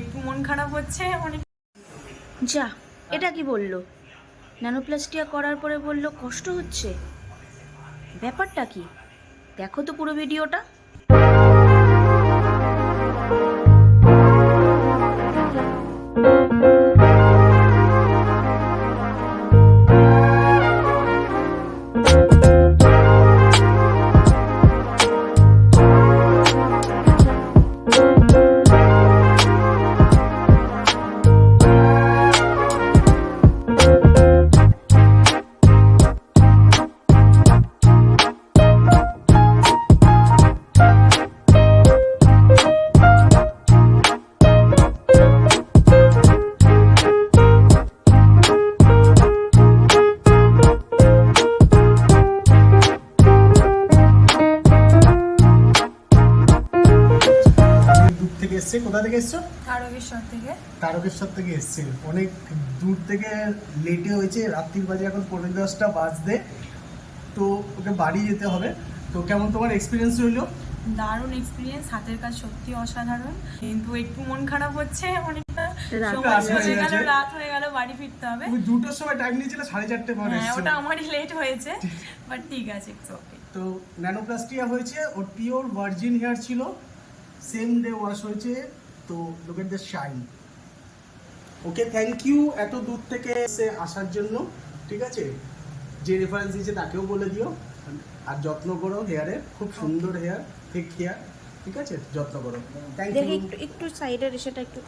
একটু মন খারাপ হচ্ছে, অনেক যা, এটা কি বলল? ন্যানোপ্লাস্টিয়া করার পরে বলল কষ্ট হচ্ছে? ব্যাপারটা কি? দেখো তো পুরো ভিডিওটা। এসছে? কোথা থেকে এসছো? তারকেশ্বর থেকে। তারকেশ্বর থেকে এসছে। অনেক দূর থেকে লেটে হয়েছে। রাত্রির বাজে এখন পনেরো দশটা বাজতে। তো ওকে বাড়ি যেতে হবে। তো কেমন তোমার এক্সপিরিয়েন্স রইল? দারুণ এক্সপিরিয়েন্স হাতের কাজ সত্যি অসাধারণ। কিন্তু একটু মন খারাপ হচ্ছে। অনেকটা রাত হয়ে গেল গেছে। রাত হয়ে গেল বাড়ি ফিরতে হবে। দুটোর সময় টাইম নিয়েছিলে সাড়ে চারটে পর হ্যাঁ ওটা আমারই লেট হয়েছে। বাট ঠিক আছে ওকে তো ন্যানোপ্লাস্টিয়া হয়েছে। ওর পিওর ভার্জিন হেয়ার ছিল। সেম ডে ওয়াশ হয়েছে, তো look at the shine okay thank you এত দূর থেকে এসে আসার জন্য, ঠিক আছে? যে রেফারেন্স দিয়েছে তাকেও বলে দিও। আর যত্ন করো হেয়ারের খুব সুন্দর হেয়ার ঠিক হেয়ার ঠিক আছে? যত্ন করো। থ্যাংক ইউ একটু একটু সাইডের সেটা একটু